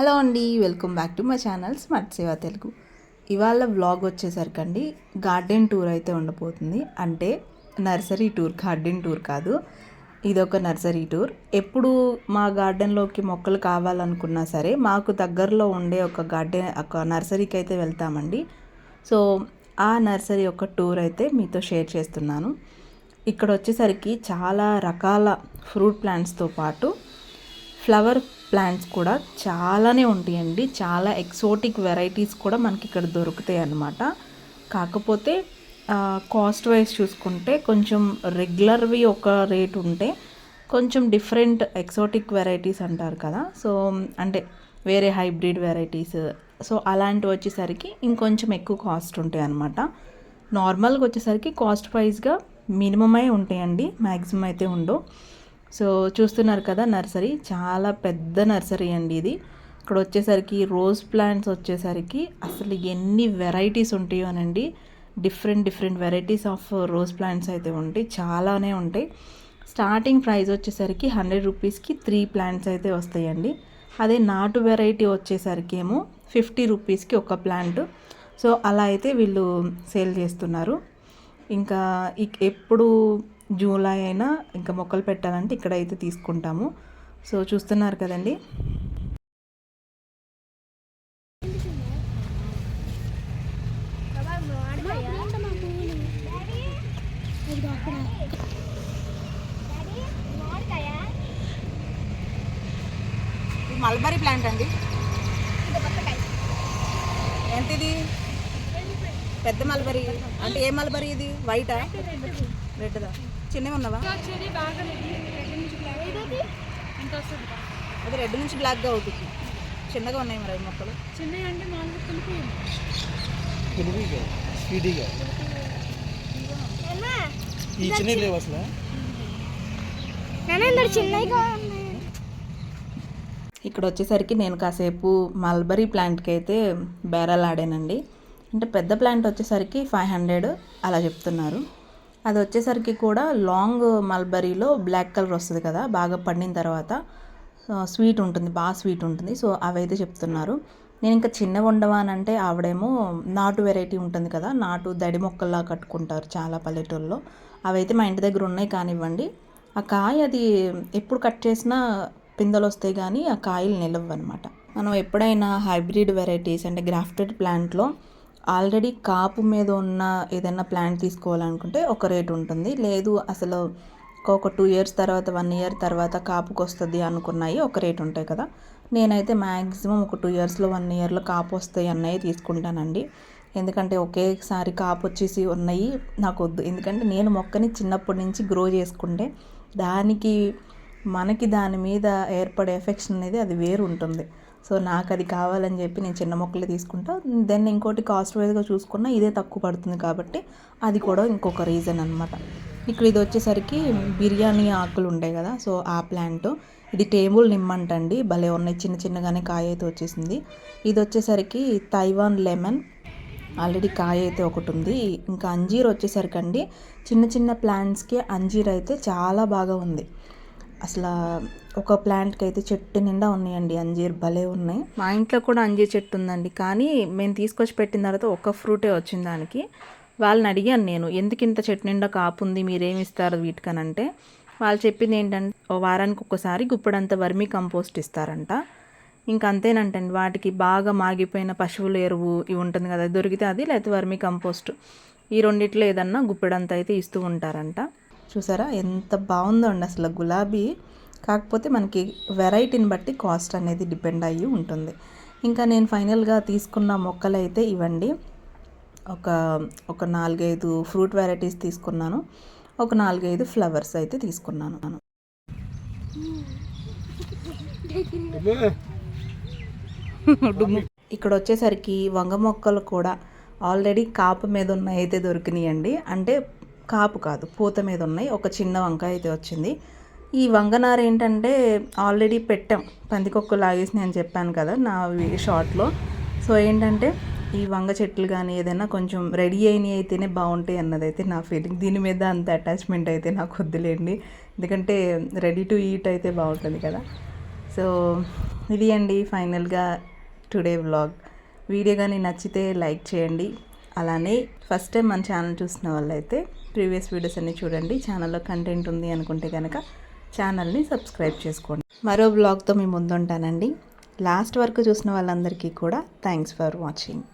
Hello అండి welcome back to my channel smart Seva Telugu. ఇవాళ vlog వచ్చేసరికండి garden tour అయితే ఉండబోతుంది. అంటే నర్సరీ టూర్ గార్డెన్ టూర్ కాదు ఇదొక నర్సరీ టూర్. ఎప్పుడు మా గార్డెన్లోకి మొక్కలు కావాలనుకున్నా సరే మాకు దగ్గరలో ఉండే ఒక గార్డెన్ ఒక నర్సరీకి అయితే వెళ్తామండి. సో ఆ నర్సరీ ఒక టూర్ అయితే మీతో షేర్ చేస్తున్నాను. ఇక్కడ వచ్చేసరికి చాలా రకాల ఫ్రూట్ ప్లాంట్స్తో పాటు ఫ్లవర్ ప్లాంట్స్ కూడా చాలానే ఉంటాయండి. చాలా ఎక్సోటిక్ వెరైటీస్ కూడా మనకి ఇక్కడ దొరుకుతాయి అన్నమాట. కాకపోతే కాస్ట్ వైజ్ చూసుకుంటే కొంచెం రెగ్యులర్వి ఒక రేట్ ఉంటే కొంచెం డిఫరెంట్ ఎక్సోటిక్ వెరైటీస్ అంటారు కదా. సో అంటే వేరే హైబ్రిడ్ వెరైటీస్. సో అలాంటివి వచ్చేసరికి ఇంకొంచెం ఎక్కువ కాస్ట్ ఉంటాయి అన్నమాట. నార్మల్గా వచ్చేసరికి కాస్ట్ వైజ్గా మినిమమే ఉంటాయండి. మ్యాక్సిమం అయితే ఉండవు. సో చూస్తున్నారు కదా నర్సరీ చాలా పెద్ద నర్సరీ అండి ఇది. ఇక్కడ వచ్చేసరికి రోజ్ ప్లాంట్స్ వచ్చేసరికి అసలు ఎన్ని వెరైటీస్ ఉంటాయో అనండి. Different different varieties of rose plants అయితే ఉంటాయి. చాలానే ఉంటాయి. స్టార్టింగ్ ప్రైస్ వచ్చేసరికి హండ్రెడ్ రూపీస్కి త్రీ ప్లాంట్స్ అయితే వస్తాయండి. అదే నాటు వెరైటీ వచ్చేసరికి ఏమో ఫిఫ్టీ రూపీస్కి ఒక ప్లాంట్. సో అలా అయితే వీళ్ళు సేల్ చేస్తున్నారు. ఇంకా ఇక్- ఎప్పుడు జూలై అయినా ఇంకా మొక్కలు పెట్టాలంటే ఇక్కడ అయితే తీసుకుంటాము. సో చూస్తున్నారు కదండి. మల్బరీ ప్లాంట్ అండి. ఎంత ఇది పెద్ద మల్బరీ. అంటే ఏ మల్బరీ ఇది? వైటా రెడ్దా చిన్నవి ఉన్నవా? అది రెడ్ నుంచి బ్లాక్గా అవుతుంది. చిన్నగా ఉన్నాయి మరి అవి మొక్కలు. పులుగుగా స్వీటీగా. ఈ చిన్న లేవు అసలు చిన్నగా ఇక్కడ వచ్చేసరికి నేను కాసేపు మల్బరీ ప్లాంట్కి అయితే బేరాలు ఆడానండి. అంటే పెద్ద ప్లాంట్ వచ్చేసరికి ఫైవ్ హండ్రెడ్ అలా చెప్తున్నారు. అది వచ్చేసరికి కూడా లాంగ్ మల్బరీలో బ్లాక్ కలర్ వస్తుంది కదా బాగా పండిన తర్వాత. స్వీట్ ఉంటుంది బాగా స్వీట్ ఉంటుంది. సో అవైతే చెప్తున్నారు. నేను ఇంకా చిన్నవి ఉండవా అని అంటే ఆవిడేమో నాటు వెరైటీ ఉంటుంది కదా నాటు దడి మొక్కల్లా కట్టుకుంటారు చాలా పల్లెటూళ్ళలో అవైతే మా ఇంటి దగ్గర ఉన్నాయి కానివ్వండి. ఆ కాయ అది ఎప్పుడు కట్ చేసినా పిందెలు వస్తాయి కానీ ఆ కాయలు నిలవు అనమాట మనం ఎప్పుడైనా హైబ్రిడ్ వెరైటీస్ అంటే గ్రాఫ్టెడ్ ప్లాంట్లో ఆల్రెడీ కాపు మీద ఉన్న ఏదైనా ప్లాంట్ తీసుకోవాలనుకుంటే ఒక రేట్ ఉంటుంది. లేదు అసలు ఒక టూ ఇయర్స్ తర్వాత వన్ ఇయర్ తర్వాత కాపుకి వస్తుంది అనుకున్నాయి ఒక రేట్ ఉంటాయి కదా. నేనైతే మ్యాక్సిమం ఒక టూ ఇయర్స్లో వన్ ఇయర్లో కాపు వస్తాయి అన్నవి తీసుకుంటానండి. ఎందుకంటే ఒకేసారి కాపు వచ్చేసి ఉన్నాయి నాకు వద్దు ఎందుకంటే నేను మొక్కని చిన్నప్పటి నుంచి గ్రో చేసుకుంటే దానికి మనకి దాని మీద ఏర్పడే ఎఫెక్షన్ అనేది అది వేరు ఉంటుంది. సో నాకు అది కావాలని చెప్పి నేను చిన్న మొక్కలు తీసుకుంటా. దెన్ ఇంకోటి కాస్ట్ వైజ్గా చూసుకున్నా ఇదే తక్కువ పడుతుంది కాబట్టి అది కూడా ఇంకొక రీజన్ అనమాట ఇక్కడ ఇది వచ్చేసరికి బిర్యానీ ఆకులు ఉంటాయి కదా సో ఆ ప్లాంట్. ఇది టేబుల్ నిమ్మంటండి భలే ఉన్నాయి. చిన్న చిన్నగానే కాయ అయితే వచ్చేసింది. ఇది వచ్చేసరికి తైవాన్ లెమన్. ఆల్రెడీ కాయ అయితే ఒకటి ఉంది. ఇంకా అంజీర్ వచ్చేసరికి అండి చిన్న చిన్న ప్లాంట్స్కి అంజీర్ అయితే చాలా బాగా ఉంది. అసలు ఒక ప్లాంట్కి అయితే చెట్టు నిండా ఉన్నాయండి అంజీర్ భలే ఉన్నాయి. మా ఇంట్లో కూడా అంజీర్ చెట్టు ఉందండి. కానీ మేము తీసుకొచ్చి పెట్టిన తర్వాత ఒక ఫ్రూటే వచ్చింది దానికి. వాళ్ళని అడిగాను నేను ఎందుకు ఇంత చెట్టు నిండా కాపు ఉంది? మీరేమి ఇస్తారు వీటికనంటే? వాళ్ళు చెప్పింది ఏంటంటే ఓ వారానికి ఒక్కసారి గుప్పడంత వర్మీ కంపోస్ట్ ఇస్తారంట. ఇంకా అంతేనంటండి వాటికి బాగా మాగిపోయిన పశువుల ఎరువు ఇవి ఉంటుంది కదా అది దొరికితే అది లేకపోతే వర్మీ కంపోస్ట్. ఈ రెండిట్లో ఏదన్నా గుప్పెడంత అయితే ఇస్తూ ఉంటారంట. చూసారా? ఎంత బాగుందండి అసలు గులాబీ. కాకపోతే మనకి వెరైటీని బట్టి కాస్ట్ అనేది డిపెండ్ అయ్యి ఉంటుంది. ఇంకా నేను ఫైనల్గా తీసుకున్న మొక్కలు అయితే ఇవ్వండి ఒక ఒక నాలుగైదు ఫ్రూట్ వెరైటీస్ తీసుకున్నాను. ఒక నాలుగైదు ఫ్లవర్స్ అయితే తీసుకున్నాను. ఇక్కడ వచ్చేసరికి వంగ మొక్కలు కూడా ఆల్రెడీ కాపు మీద ఉన్న అయితే దొరికినాయండి. అంటే కాపు కాదు పూత మీద ఉన్నాయి. ఒక చిన్న వంకాయ అయితే వచ్చింది. ఈ వంగనార ఏంటంటే ఆల్రెడీ పెట్టాం. పందికొక్కు లాగేసి నేను చెప్పాను కదా నా షార్ట్లో సో ఏంటంటే ఈ వంగ చెట్లు కానీ ఏదైనా కొంచెం రెడీ అయినవి అయితేనే బాగుంటాయి అన్నదైతే నా ఫీలింగ్ దీని మీద అంత అటాచ్మెంట్ అయితే నాకు వద్దులేండి. ఎందుకంటే రెడీ టు ఈట్ అయితే బాగుంటుంది కదా. సో ఇది అండి ఫైనల్గా టుడే వ్లాగ్ వీడియో కానీ నచ్చితే లైక్ చేయండి. అలానే ఫస్ట్ టైం మన ఛానల్ చూసిన వాళ్ళైతే ప్రీవియస్ వీడియోస్ అన్ని చూడండి. ఛానల్లో కంటెంట్ ఉంది అనుకుంటే కనుక ఛానల్ని సబ్స్క్రైబ్ చేసుకోండి. మరో బ్లాగ్తో మీ ముందుంటానండి. లాస్ట్ వరకు చూసిన వాళ్ళందరికీ కూడా థ్యాంక్స్ ఫర్ వాచింగ్